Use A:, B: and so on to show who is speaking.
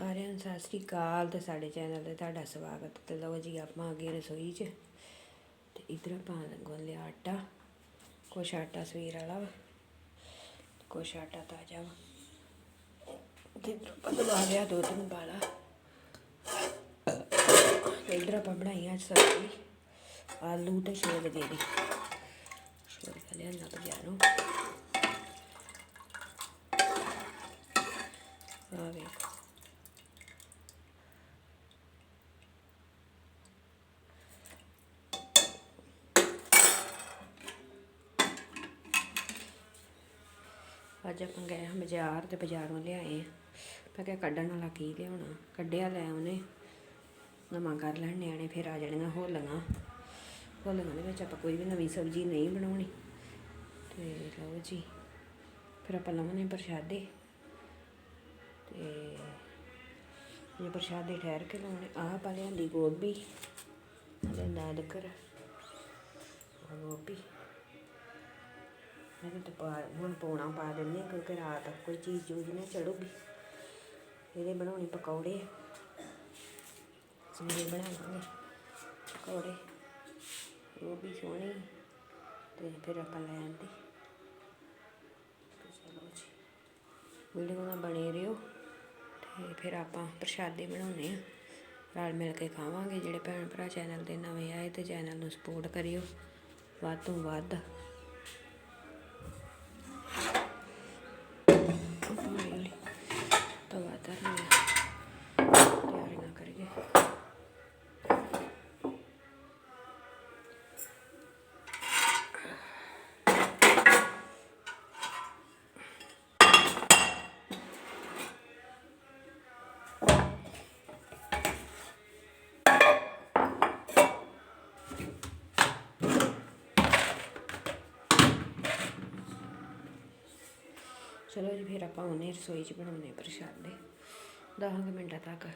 A: ਸਾਰਿਆਂ ਨੂੰ ਸਤਿ ਸ੍ਰੀ ਅਕਾਲ ਤੇ ਸਾਡੇ ਚੈਨਲ ਤੇ ਤੁਹਾਡਾ ਸਵਾਗਤ ਤੇ ਲਓ ਜੀ ਆਪਾਂ ਆ ਰਸੋਈ 'ਚ ਤੇ ਇਧਰ ਆਪਾਂ ਗੁੰਨ ਲਿਆ ਆਟਾ। ਕੁਛ ਆਟਾ ਸਵੇਰ ਵਾਲਾ ਵਾ, ਕੁਛ ਆਟਾ ਤਾਜ਼ਾ ਵਾ। ਤੇ ਇੱਧਰ ਲਿਆ ਦੋ ਤਿੰਨ ਬਾਲਾ। ਤੇ ਇਧਰ ਆਪਾਂ ਬਣਾਈ ਅੱਜ ਸਬਜ਼ੀ, ਆਲੂ ਤੇ ਛੋਲੇ ਦੇ ਦੀ। ਛੋਲੇ ਲਿਆ ਨਾ ਬਜ਼ਾਰੋਂ ਆ ਵੇਖੋ ਅੱਜ ਆਪਾਂ ਗਏ ਹਾਂ ਬਾਜ਼ਾਰ ਤੇ ਬਾਜ਼ਾਰੋਂ ਲਿਆਏ। ਆ ਮੈਂ ਕਿਹਾ ਕੱਢਣ ਵਾਲਾ ਕੀ ਲਿਆਉਣਾ? ਕੱਢਿਆ ਲੈ ਉਹਨੇ। ਨਵਾਂ ਕਰ ਲੈਣ ਨਿਆਣੇ, ਫਿਰ ਆ ਜਾਣੀਆਂ ਹੋਲੀਆਂ। ਹੋਲੀਆਂ ਦੇ ਵਿੱਚ ਆਪਾਂ ਕੋਈ ਵੀ ਨਵੀਂ ਸਬਜ਼ੀ ਨਹੀਂ ਬਣਾਉਣੀ। ਤੇ ਲਓ ਜੀ, ਫਿਰ ਆਪਾਂ ਲਵਾਂਗੇ ਪ੍ਰਸ਼ਾਦੇ। ਤੇ ਇਹ ਪ੍ਰਸ਼ਾਦੇ ਠਹਿਰ ਕੇ ਲਾਉਣੇ। ਆਹ ਪਾ ਲਿਆਂਦੀ ਗੋਭੀ ਤੇ ਨਾਦਕਰ ਗੋਭੀ। ਮੈਂ ਤਾਂ ਪਾ, ਹੁਣ ਪੌਣਾ ਪਾ ਦਿੰਦੇ ਹਾਂ, ਕਿਉਂਕਿ ਰਾਤ ਕੋਈ ਚੀਜ਼ ਚੂਜ਼ ਨਾ ਚੜੂਗੀ। ਇਹਦੇ ਬਣਾਉਣੇ ਪਕੌੜੇ। ਸਵੇਰੇ ਬਣਾ ਲਾਂਗੇ ਪਕੌੜੇ। ਉਹ ਵੀ ਸੋਹਣੀ, ਤੇ ਫਿਰ ਆਪਾਂ ਲੈ ਆਂਦੇ। ਚਲੋ ਜੀ, ਵੀਡੀਓ ਨਾਲ ਬਣੇ ਰਹੋ, ਤੇ ਫਿਰ ਆਪਾਂ ਪ੍ਰਸ਼ਾਦੇ ਬਣਾਉਣੇ ਆ। ਰਲ ਮਿਲ ਕੇ ਖਾਵਾਂਗੇ, ਜਿਹੜੇ ਭੈਣ ਭਰਾ ਚੈਨਲ ਤੇ ਨਵੇਂ ਆਏ ਤੇ ਚੈਨਲ ਨੂੰ ਸਪੋਰਟ ਕਰਿਓ। ਵੱਧ ਤੋਂ ਵੱਧ ਚਲੋ ਜੀ ਫਿਰ ਆਪਾਂ ਉਹਨੇ ਰਸੋਈ 'ਚ ਬਣਾਉਣੇ ਪ੍ਰਸ਼ਾਦੇ। 10 ਕੁ ਮਿੰਟਾਂ ਤੱਕ।